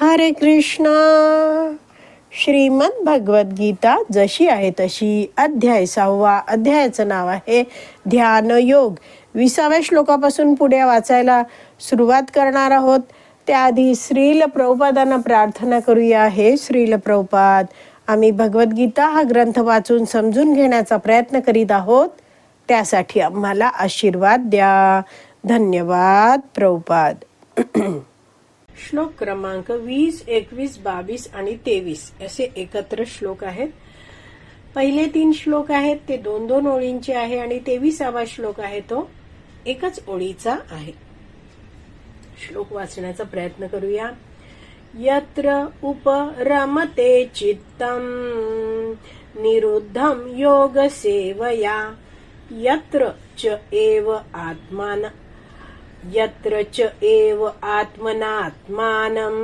हरे कृष्णा. श्रीमद भगवद्गीता जशी आहे तशी अध्याय सहावा अध्यायाचं नाव आहे ध्यान योग. विसाव्या श्लोकापासून पुढे वाचायला सुरुवात करणार आहोत. त्याआधी श्रील प्रभुपादांना प्रार्थना करूया. हे श्रील प्रभुपाद आम्ही भगवद्गीता हा ग्रंथ वाचून समजून घेण्याचा प्रयत्न करीत आहोत. त्यासाठी आम्हाला आशीर्वाद द्या. धन्यवाद प्रभुपाद. श्लोक क्रमांक वीस एकवीस बावीस आणि तेवीस. असे एकत्र श्लोक आहेत. पहिले तीन श्लोक आहेत ते दोन दोन ओळींचे आहे आणि तेविसावा श्लोक आहे तो एकच ओळीचा आहे. श्लोक वाचण्याचा प्रयत्न करूया. यत्र उपरमते चित्तम निरुद्धम योग सेवया यत्र च एव आत्मान यत्र च एव आत्मनात्मानं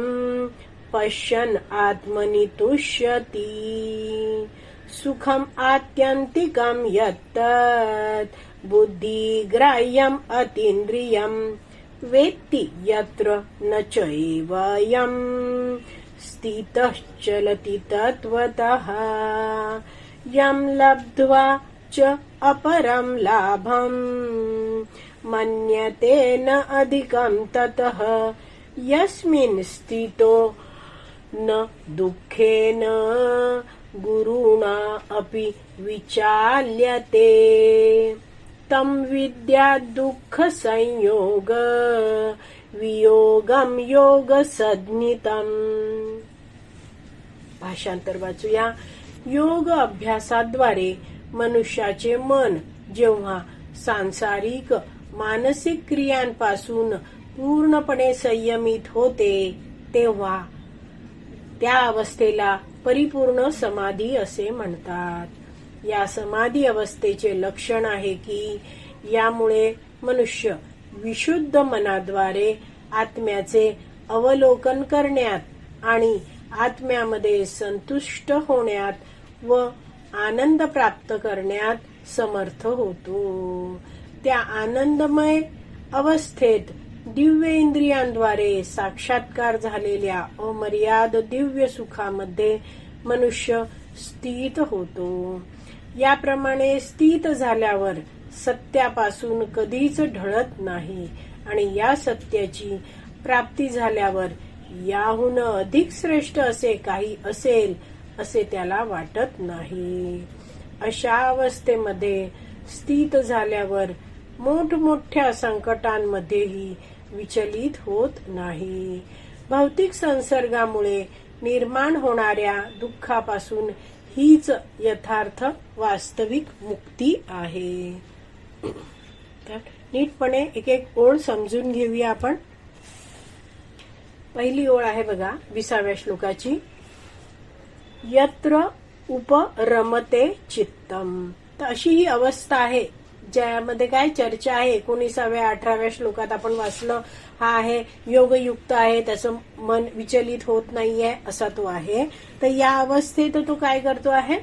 पश्यन् आत्मनि तुष्यति। सुखम् आत्यन्तिकं यत्तत्। बुद्धिग्राह्यम् अतीन्द्रियम्। वेत्ति यत्र न चैवयम्। स्थितश्चलति तत्त्वतः। यं लब्ध्वा च अपरं लाभम्। मन्यते न अधिकं ततः यस्मिन् स्थितो न दुःखेन गुरुणा अपि विचाल्यते। तं विद्या दुःखसंयोग वियोगं योगसज्ञितम्। भाषांतर वाचूया। योग अभ्यासाद्वारे मनुष्याचे मन जेव्हा सांसारिक मानसिक क्रियांपासून पूर्णपणे संयमित होते तेव्हा त्या अवस्थेला परिपूर्ण समाधी असे म्हणतात. या समाधी अवस्थेचे लक्षण आहे की यामुळे मनुष्य विशुद्ध मनाद्वारे आत्म्याचे अवलोकन करण्यात आणि आत्म्यामध्ये संतुष्ट होण्यात व आनंद प्राप्त करण्यात समर्थ होतो. त्या आनंदमय अवस्थेत दिव्य इंद्रियांद्वारे साक्षात्कार झालेल्या अमर्याद दिव्य सुखामध्ये मनुष्य स्थित होतो. याप्रमाणे स्थित झाल्यावर सत्यापासून कधीच ढळत नाही आणि या सत्याची प्राप्ती झाल्यावर याहून अधिक श्रेष्ठ असे काही असेल असे त्याला वाटत नाही. अशा अवस्थेमध्ये स्थित झाल्यावर मोठमोठ्या संकटांमध्येही विचलित होत नाही. भौतिक संसर्गामुळे निर्माण होणाऱ्या दुःखापासून हीच यथार्थ वास्तविक मुक्ती आहे. तर नीटपणे एक एक ओळ समजून घेऊया आपण. पहिली ओळ आहे बघा विसाव्या श्लोकाची. यत्र उपरमते चित्तम. तर अशी ही अवस्था आहे. ज्यामध्ये काय चर्चा आहे एकोणीसाव्या अठराव्या श्लोकात आपण वाचलं हा आहे योगयुक्त आहे त्याचं मन विचलित होत नाहीये असा तो आहे. तर या अवस्थेत तो काय करतो आहे?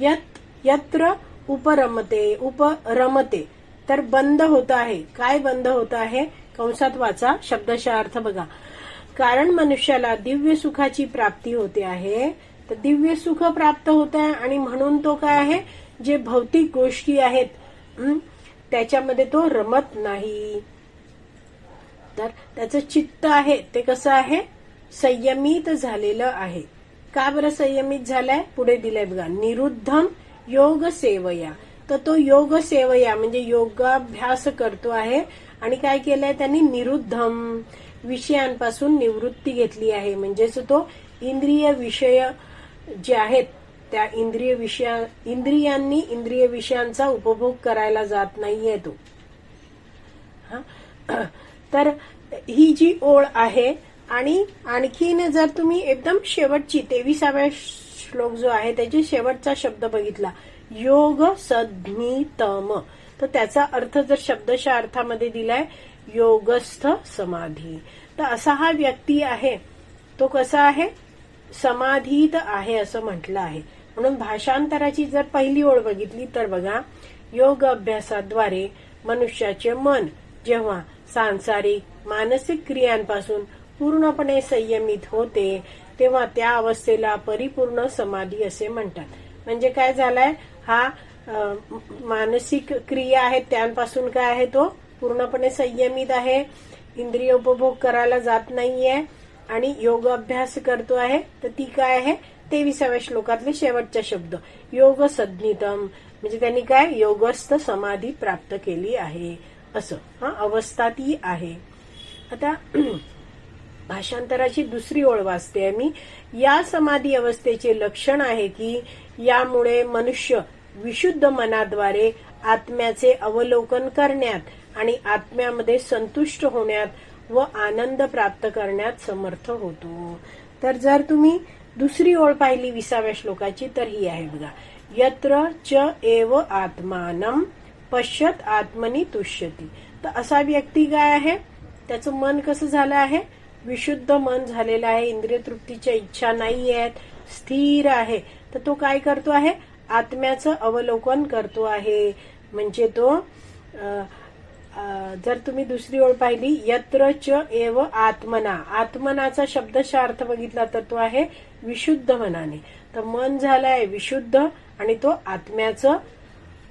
यत यत्र उपरमते उपरमते. तर बंद होत आहे. काय बंद होत आहे? कंसात वाचा शब्दशः अर्थ बघा. कारण मनुष्याला दिव्य सुखाची प्राप्ती होते आहे तर दिव्य सुख प्राप्त होत आहे आणि म्हणून तो काय आहे? जे भौतिक गोष्टी आहेत त्याच्यामध्ये तो रमत नाही. तर त्याचं चित्त आहे ते कसं आहे? संयमित झालेलं आहे. का बरं संयमित झालाय? पुढे दिलंय बघा. निरुद्धम योग सेवया तर तो योग सेवया म्हणजे योगाभ्यास करतो आहे. आणि काय केलंय त्यांनी? निरुद्धम विषयांपासून निवृत्ती घेतली आहे. म्हणजेच तो इंद्रिय विषय जे आहेत त्या इंद्रिय विषया इंद्रियांनी इंद्रिय विषयांचा उपभोग करायला जात नाहीये तो. तर ही जी ओळ आहे आणि आणखीन जर तुम्ही एकदम शेवटची तेविसाव्या श्लोक जो आहे त्याची शेवटचा शब्द बघितला योग सज्ञितम तर त्याचा अर्थ जर शब्दशा अर्थामध्ये दिलाय योगस्थ समाधी. तर असा हा व्यक्ती आहे तो कसा आहे? समाधीत आहे असं म्हटलं आहे. म्हणून भाषांतराची जर पहिली ओळ बघितली तर बघा योग अभ्यासाद्वारे मनुष्याचे मन जेव्हा सांसारिक मानसिक क्रियांपासून पूर्णपणे संयमित होते तेव्हा त्या अवस्थेला परिपूर्ण समाधी असे म्हणतात. म्हणजे काय झालाय? हा मानसिक क्रिया आहेत त्यांपासून काय आहे तो? पूर्णपणे संयमित आहे इंद्रिय उपभोग करायला जात नाहीये आणि योग अभ्यास करतो आहे तर ती काय आहे? तेविसाव्या श्लोकातले शेवटचा शब्द. योग सज्ञितम म्हणजे त्यांनी काय? योगस्थ समाधी प्राप्त केली आहे. असं. हा अवस्था ती आहे. आता भाषांतराची दुसरी ओळ वाचते मी या समाधी अवस्थेचे लक्षण आहे की यामुळे मनुष्य विशुद्ध मनाद्वारे आत्म्याचे अवलोकन करण्यात आणि आत्म्यामध्ये संतुष्ट होण्यात व आनंद प्राप्त करण्यात समर्थ होतो. तर जर तुम्ही दुसरी ओळ पाहिली विसाव्या श्लोकाची तर ही आहे बघा. यत्र च एव आत्मानम पश्यत आत्मनी तुष्यती. तर असा व्यक्ती काय आहे? त्याचं मन कसं झालं आहे? विशुद्ध मन झालेलं आहे इंद्रिय तृप्तीच्या इच्छा नाही आहेत स्थिर आहे. तर तो काय करतो आहे? आत्म्याचं अवलोकन करतो आहे. म्हणजे तो जर तुम्ही दुसरी ओळ पाहिली यत्र च एव आत्मना. आत्मनाचा शब्दशा अर्थ बघितला तर तो आहे विशुद्ध मनाने. तर मन झालंय विशुद्ध आणि तो आत्म्याचं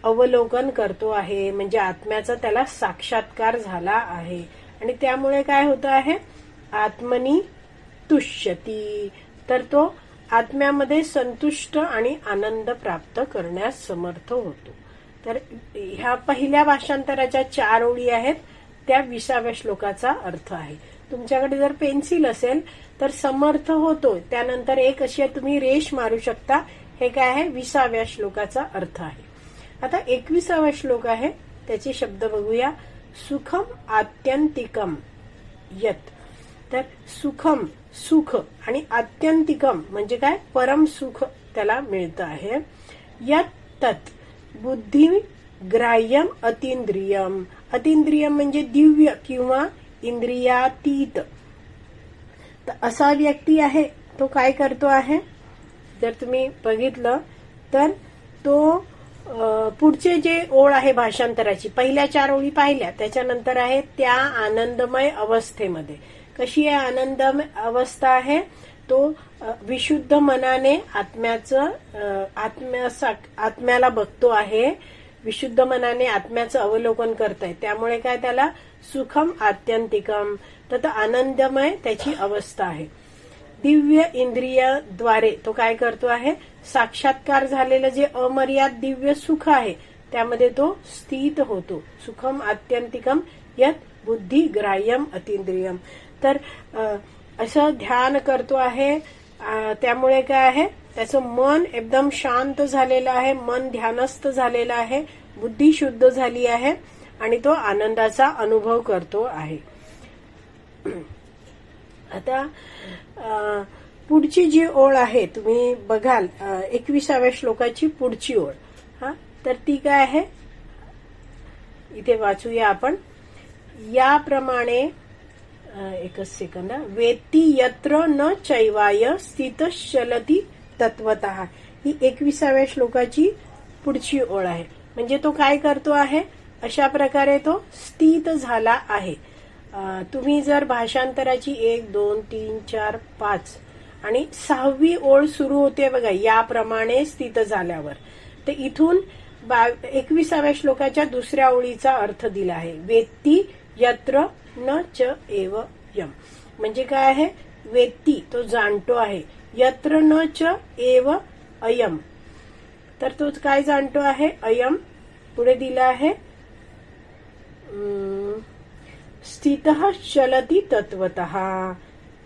अवलोकन करतो आहे. म्हणजे आत्म्याचा त्याला साक्षात्कार झाला आहे. आणि त्यामुळे काय होतं आहे? आत्मनी तुष्यती. तर तो आत्म्यामध्ये संतुष्ट आणि आनंद प्राप्त करण्यास समर्थ होतो. तर ह्या पहिल्या भाषांतराच्या चार ओळी आहेत. त्या विसाव्या श्लोकाचा अर्थ आहे. तुमच्याकडे जर पेन्सिल असेल तर समर्थ होतो त्यानंतर एक अशी तुम्ही रेष मारू शकता. हे काय आहे? विसाव्या श्लोकाचा अर्थ आहे. आता एकविसावा श्लोक आहे. त्याचे शब्द बघूया. सुखम आत्यंतिकम यत. तर सुखम सुख आणि आत्यंतिकम म्हणजे काय? परम सुख त्याला मिळतं आहे. यत तत. बुद्धी ग्राह्यम अतिंद्रियम अतिंद्रियम म्हणजे दिव्य किंवा इंद्रियातीत। तर असा व्यक्ती आहे तो काय करतो आहे? जर तुम्ही बघितलं तर तो पुढचे जे ओळ आहे भाषांतराची पहिल्या चार ओळी पाहिल्या त्याच्यानंतर आहे त्या आनंदमय अवस्थेमध्ये. कशी आहे आनंदमय अवस्था आहे? तो विशुद्ध मनाने आत्म्याचं अ, आत्म्या आत्म्याला बघतो आहे विशुद्ध मनाने आत्म्याचं अवलोकन करत आहे त्यामुळे काय त्याला? सुखम आत्यंतिकम. तर आनंदमय त्याची अवस्था आहे. दिव्य इंद्रियाद्वारे तो काय करतो आहे? साक्षात्कार झालेलं जे अमर्याद दिव्य सुख आहे त्यामध्ये तो स्थित होतो. सुखम आत्यंतिकम यत बुद्धी ग्राह्यम अतिंद्रियम तर आ, असं ध्यान करतो आहे. त्यामुळे काय आहे? त्याचं मन एकदम शांत झालेलं आहे. मन ध्यानस्थ झालेलं आहे. बुद्धी शुद्ध झाली आहे. आणि तो आनंदाचा अनुभव करतो आहे. आता पुढची जी ओळ आहे तुम्ही बघाल एकविसाव्या श्लोकाची पुढची ओळ. हा? तर ती काय आहे? इथे वाचूया आपण. याप्रमाणे एकच सेकंद. वेती वेत्ती यत्र न चैवाय स्थित चलती तत्वत ही एकविसाव्या श्लोकाची पुढची ओळ आहे. म्हणजे तो काय करतो आहे? अशा प्रकारे तो स्थित झाला आहे. तुम्ही जर भाषांतराची एक दोन तीन चार पाच आणि सहावी ओळ सुरू होते बघा याप्रमाणे स्थित झाल्यावर. तर इथून बा- एकविसाव्या श्लोकाच्या दुसऱ्या ओळीचा अर्थ दिला आहे. वेत्ती यत्र न च एव यम. म्हणजे काय आहे? वेत्ती तो जाणतो आहे. यत्र न च एव अयम. तर तो काय जाणतो आहे? अयम. पुढे दिला आहे स्थित चलती तत्वत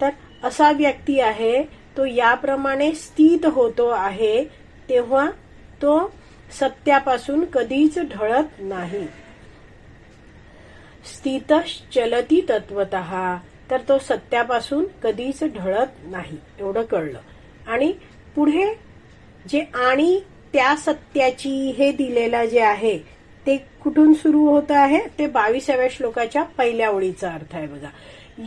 तर असा व्यक्ती आहे तो याप्रमाणे स्थित होतो आहे तेव्हा तो सत्यापासून कधीच ढळत नाही. स्थित चलती तत्वत तर तो सत्यापासून कधीच ढळत नाही एवढं कळलं. आणि पुढे जे आणि त्या सत्याची हे दिलेलं जे आहे ते कुठून सुरू होत आहे? ते बावीसाव्या श्लोकाच्या पहिल्या ओळीचा अर्थ आहे बघा.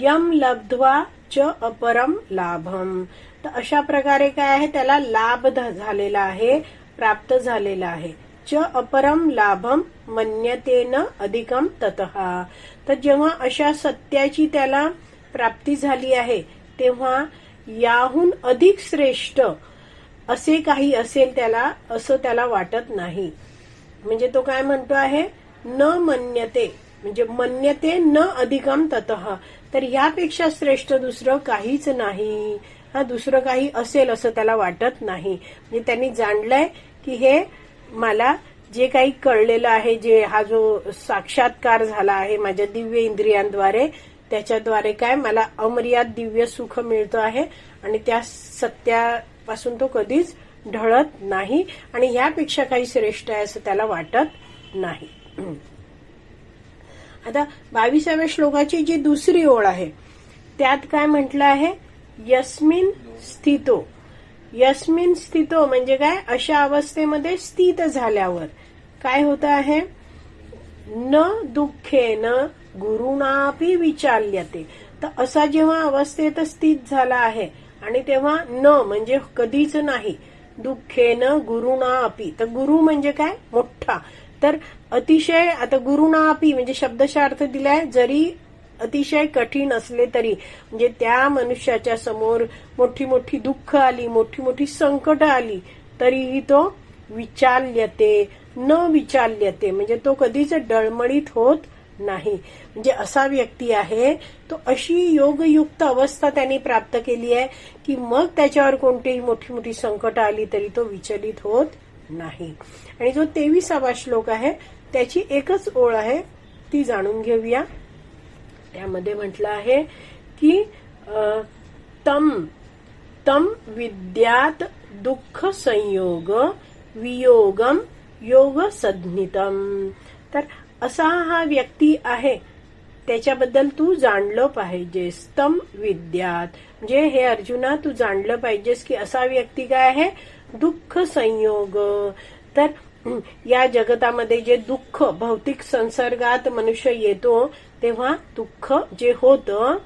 यम लब्ध्वा च अपरम लाभम. तर अशा प्रकारे काय आहे? त्याला लाभ ध- झालेला आहे प्राप्त झालेला आहे. च अपरम लाभम मन्यतेन अधिकम ततः. तर जेव्हा अशा सत्याची त्याला प्राप्ती झाली आहे तेव्हा याहून अधिक श्रेष्ठ असे काही असेल त्याला असं त्याला वाटत नाही. म्हणजे तो काय म्हणतो आहे? न मन्यते म्हणजे मन्यते न अधिकम तत. तर यापेक्षा श्रेष्ठ दुसरं काहीच नाही. हा दुसरं काही असेल असं त्याला वाटत नाही. म्हणजे त्यांनी जाणलंय की हे मला जे काही कळलेलं आहे जे हा जो साक्षात्कार झाला आहे माझ्या दिव्य इंद्रियांद्वारे त्याच्याद्वारे काय मला अमर्याद दिव्य सुख मिळतं आहे आणि त्या सत्यापासून तो कधीच ढळत नाही आणि यापेक्षा काही श्रेष्ठ आहे असं त्याला वाटत नाही. आता बावीसाव्या श्लोकाची जी दुसरी ओळ आहे त्यात काय म्हटलं आहे? यस्मिन स्थितो. यस्मिन स्थितो म्हणजे काय? अशा अवस्थेमध्ये स्थित झाल्यावर. काय होत आहे? न दुःखेन गुरुणापी विचारल्याते तर असा जेव्हा अवस्थेत स्थित झाला आहे आणि तेव्हा न म्हणजे कधीच नाही दुःखेन गुरुणा अपी तर गुरु म्हणजे काय? मोठा. तर अतिशय आता गुरुणा अपी म्हणजे शब्दशा अर्थ दिलाय जरी अतिशय कठीण असले तरी म्हणजे त्या मनुष्याच्या समोर मोठी मोठी दुःख आली मोठी मोठी संकट आली तरीही तो विचाल्यते न विचाल्यते. म्हणजे तो कधीच डळमळीत होत नाही. म्हणजे असा व्यक्ती आहे तो अशी योगयुक्त अवस्था त्यांनी प्राप्त केली आहे की मग त्याच्यावर कोणतीही मोठी मोठी संकट आली तरी तो विचलित होत नाही. आणि जो तेविसावा श्लोक आहे त्याची एकच ओळ आहे ती जाणून घेऊया. त्यामध्ये म्हटलं आहे की तम तम विद्यात दुःख संयोग वियोगम योग सज्ञितम तर असा हा व्यक्ती आहे. त्याच्याबद्दल तू जाणलं पाहिजेस. तम विद्यात. म्हणजे हे अर्जुना तू जाणलं पाहिजेस की असा व्यक्ती काय आहे? दुःख संयोग. तर या जगतामध्ये जे दुःख भौतिक संसर्गात मनुष्य येतो तेव्हा दुःख जे होतं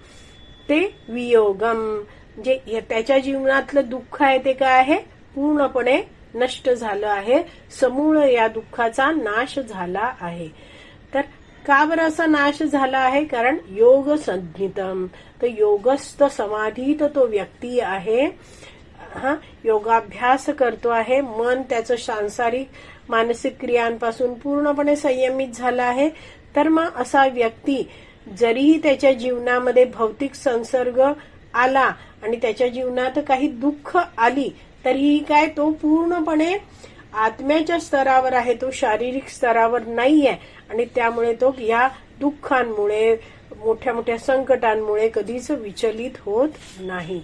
ते वियोगम. जे त्याच्या जीवनातलं दुःख आहे ते काय आहे? पूर्णपणे नष्ट झालं आहे. समूळ या दुःखाचा नाश झाला आहे. तर का बरं असा नाश झाला आहे? कारण योग संज्ञितम तर योगस्थ समाधीत तो व्यक्ती आहे. हा योगाभ्यास करतो आहे. मन त्याचं सांसारिक मानसिक क्रियांपासून पूर्णपणे संयमित झाला आहे. तर मग असा व्यक्ती जरीही त्याच्या जीवनामध्ये भौतिक संसर्ग आला आणि त्याच्या जीवनात काही दुःख आली तरीही काय तो पूर्णपणे आत्म्याच्या स्तरावर आहे तो शारीरिक स्तरावर नाही आहे आणि त्यामुळे तो या दुःखांमुळे मोठ्या मोठ्या संकटांमुळे कधीच विचलित होत नाही.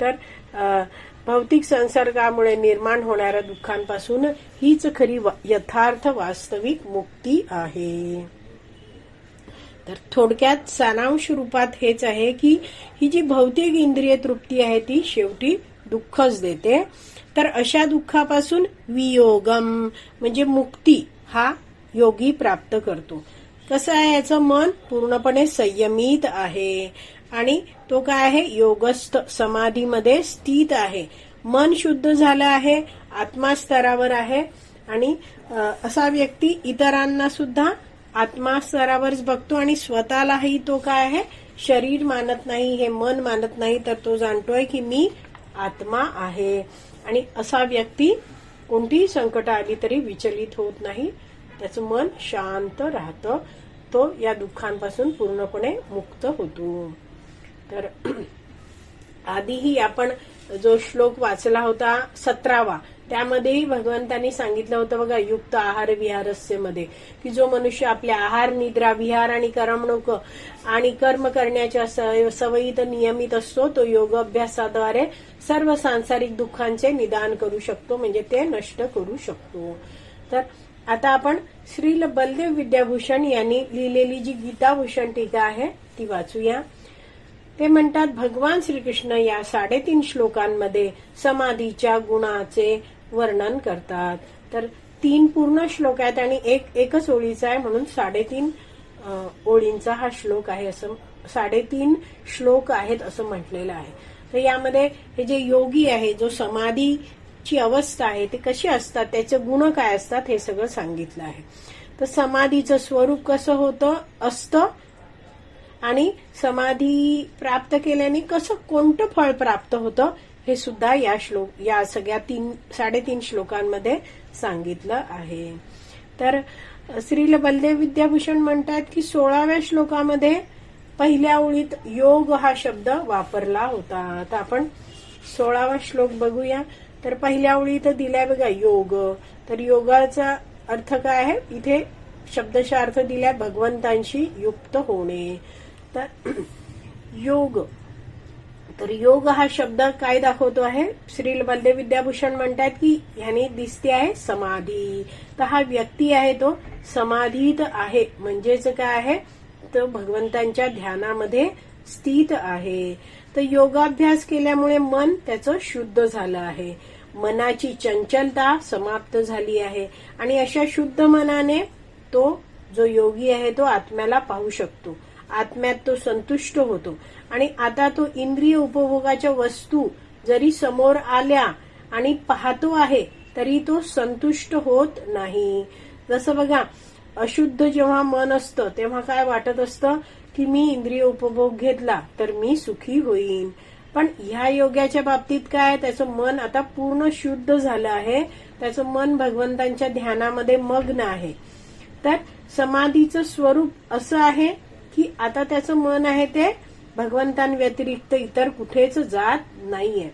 तर भौतिक संसर्गामुळे निर्माण होणाऱ्या दुःखांपासून हीच खरी यथार्थ वास्तविक मुक्ती आहे. तर थोडक्यात सारांश रूपात हेच आहे की ही जी भौतिक इंद्रिय तृप्ती आहे ती शेवटी दुःखच देते. तर अशा दुःखापासून वियोगम म्हणजे मुक्ती हा योगी प्राप्त करतो. कसं आहे याचं मन? पूर्णपणे संयमित आहे. आणि तो काय आहे? योगस्थ समाधीमध्ये स्थित आहे. मन शुद्ध झालं आहे आत्मा स्तरावर आहे आणि असा व्यक्ती इतरांना सुद्धा आत्मा स्तरावरच बघतो आणि स्वतःलाही तो काय आहे? शरीर मानत नाही हे मन मानत नाही तर तो जाणतोय की मी आत्मा आहे. आणि असा व्यक्ती कोणतीही संकट आली तरी विचलित होत नाही. त्याचं मन शांत राहतं. तो या दुःखांपासून पूर्णपणे मुक्त होतो. तर आधीही आपण जो श्लोक वाचला होता सतरावा त्यामध्येही भगवंतांनी सांगितलं होतं बघा युक्त आहार विहारस्यमध्ये की जो मनुष्य आपल्या आहार निद्रा विहार आणि करमणूक आणि कर्म करण्याच्या सवयीत नियमित असतो तो योग अभ्यासाद्वारे सर्व सांसारिक दुःखांचे निदान करू शकतो म्हणजे ते नष्ट करू शकतो. तर आता आपण श्रील बलदेव विद्याभूषण यांनी लिहिलेली जी गीताभूषण टीका आहे ती वाचूया. ते म्हणतात भगवान श्रीकृष्ण या साडेतीन श्लोकांमध्ये समाधीच्या गुणाचे वर्णन करतात. तर तीन पूर्ण श्लोक आहेत आणि एक एकच ओळीचा आहे म्हणून साडेतीन ओळींचा हा श्लोक आहे असं साडेतीन श्लोक आहेत असं म्हटलेलं आहे. तर यामध्ये हे जे योगी आहे जो समाधीची अवस्था आहे ते कशी असतात त्याचे गुण काय असतात हे सगळं सांगितलं आहे. तर समाधीचं स्वरूप कसं होतं असतं आणि समाधी प्राप्त केल्याने कसं कोणतं फळ प्राप्त होतं हे सुद्धा या श्लोक या सगळ्या तीन साडेतीन श्लोकांमध्ये सांगितलं आहे. तर श्रील बलदेव विद्याभूषण म्हणतात की सोळाव्या श्लोकामध्ये पहिल्या ओळीत योग हा शब्द वापरला होता. आता आपण सोळावा श्लोक बघूया. तर पहिल्या ओळीत दिलाय बघा योग. तर योगाचा अर्थ काय आहे? इथे शब्दशा अर्थ दिलाय भगवंतांशी युक्त होणे. तर योग. तर योग हा शब्द काय दाखवतो आहे? श्री बलदेव विद्याभूषण म्हणतात की ह्याने दिसते आहे समाधी. तर हा व्यक्ती आहे तो समाधीत आहे. म्हणजेच काय आहे? तर भगवंतांच्या ध्यानामध्ये स्थित आहे. तर योगाभ्यास केल्यामुळे मन त्याचं शुद्ध झालं आहे. मनाची चंचलता समाप्त झाली आहे. आणि अशा शुद्ध मनाने तो जो योगी आहे तो आत्म्याला पाहू शकतो. आत्म्यात तो संतुष्ट होतो. आणि आता तो इंद्रिय उपभोगाच्या वस्तू जरी समोर आल्या आणि पाहतो आहे तरी तो संतुष्ट होत नाही. जसं बघा अशुद्ध जेव्हा मन असतं तेव्हा काय वाटत असतं? की मी इंद्रिय उपभोग घेतला तर मी सुखी होईन. पण ह्या योग्याच्या बाबतीत काय त्याचं मन आता पूर्ण शुद्ध झालं आहे. त्याचं मन भगवंतांच्या ध्यानामध्ये मग्न आहे. तर समाधीचं स्वरूप असं आहे की आता त्याचं मन आहे ते भगवंतांव्यतिरिक्त इतर कुठेच जात नाहीये.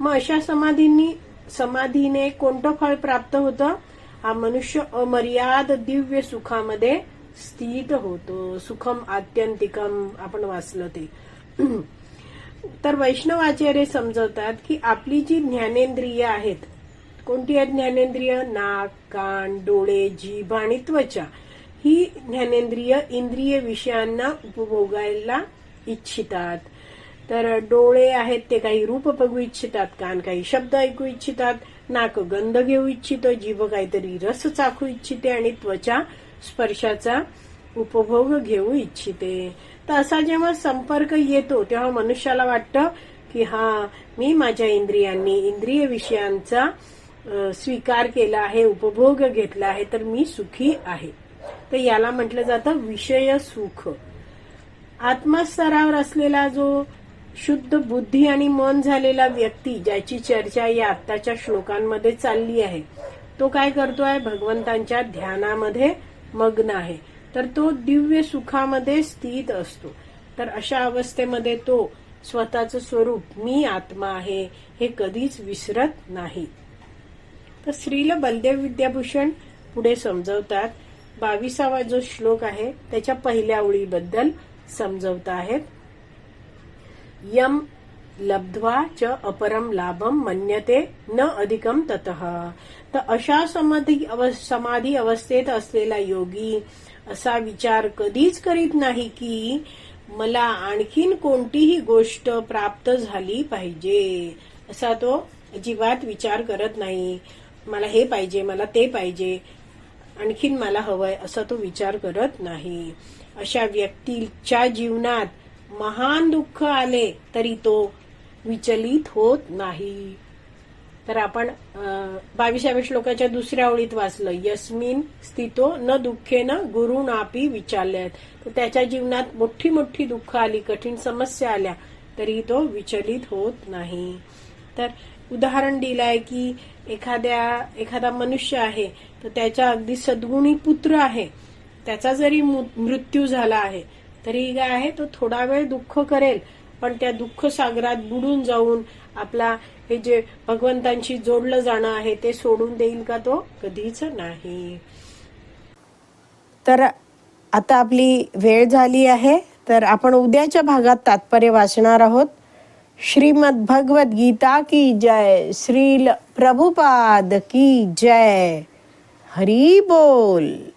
मग अशा समाधींनी समाधीने कोणतं फळ प्राप्त होतं? हा मनुष्य अमर्याद दिव्य सुखामध्ये स्थित होतो. सुखम आत्यंतिकम आपण वाचलं ते. तर वैष्णवाचार्य समजवतात की आपली जी ज्ञानेंद्रिय आहेत कोणती आहेत ज्ञानेंद्रिय? नाक कान डोळे जीभ आणि त्वचा. ही ज्ञानेंद्रिय इंद्रिय विषयांना उपभोगायला इच्छितात. तर डोळे आहेत ते काही रूप बघू इच्छितात कान काही शब्द ऐकू इच्छितात नाक गंध घेऊ इच्छितो जीभ काहीतरी रस चाखू इच्छिते आणि त्वचा स्पर्शाचा उपभोग घेऊ इच्छिते. तर असा जेव्हा संपर्क येतो तेव्हा मनुष्याला वाटतं की हा मी माझ्या इंद्रियांनी इंद्रिय विषयांचा स्वीकार केला आहे उपभोग घेतला आहे तर मी सुखी आहे. तर याला म्हटलं जातं विषय सुख. आत्मस्तरावर असलेला जो शुद्ध बुद्धी आणि मन झालेला व्यक्ती ज्याची चर्चा या आत्ताच्या श्लोकांमध्ये चालली आहे तो काय करतोय? भगवंतांच्या ध्यानामध्ये मग्न आहे. तर तो दिव्य सुखामध्ये स्थित असतो. तर अशा अवस्थेमध्ये तो स्वतःचं स्वरूप मी आत्मा आहे हे कधीच विसरत नाही. तर श्रील बलदेव विद्याभूषण पुढे समजवतात बावीसावा जो श्लोक आहे त्याच्या पहिल्या ओळीबद्दल समजवत आहेत. यम लब्ध्वा च अपरम लाभम मन्यते न अधिकम तत. तर अशा समाधी समाधी अवस्थेत असलेला योगी असा विचार कधीच करीत नाही की मला आणखीन कोणतीही गोष्ट प्राप्त झाली पाहिजे. असा तो अजिबात विचार करत नाही. मला हे पाहिजे मला ते पाहिजे. आणखीन मला हवंय असा तो विचार करत नाही. अशा व्यक्तीच्या जीवनात महान दुःख आले तरी तो विचलित होत नाही. तर आपण बावीसाव्या श्लोकाच्या दुसऱ्या ओळीत वाचलं यस्मिन स्थितो न दुःखेन गुरु नापी विचारल्यात. तर त्याच्या जीवनात मोठी मोठी दुःख आली कठीण समस्या आल्या तरी तो विचलित होत नाही. तर उदाहरण दिलंय की एखाद्या एखादा मनुष्य आहे तर त्याच्या अगदी सद्गुणी पुत्र आहे. त्याचा जरी मृत्यू झाला आहे तरी काय आहे तो थोडा वेळ दुःख करेल पण त्या दुःख सागरात बुडून जाऊन आपला हे जे भगवंतांशी जोडलं जाणं आहे ते सोडून देईल का तो? कधीच नाही. तर आता आपली वेळ झाली आहे तर आपण उद्याच्या भागात तात्पर्य वाचणार आहोत. श्रीमद भगवत गीता की जय श्रील प्रभुपाद की जय। हरी बोल।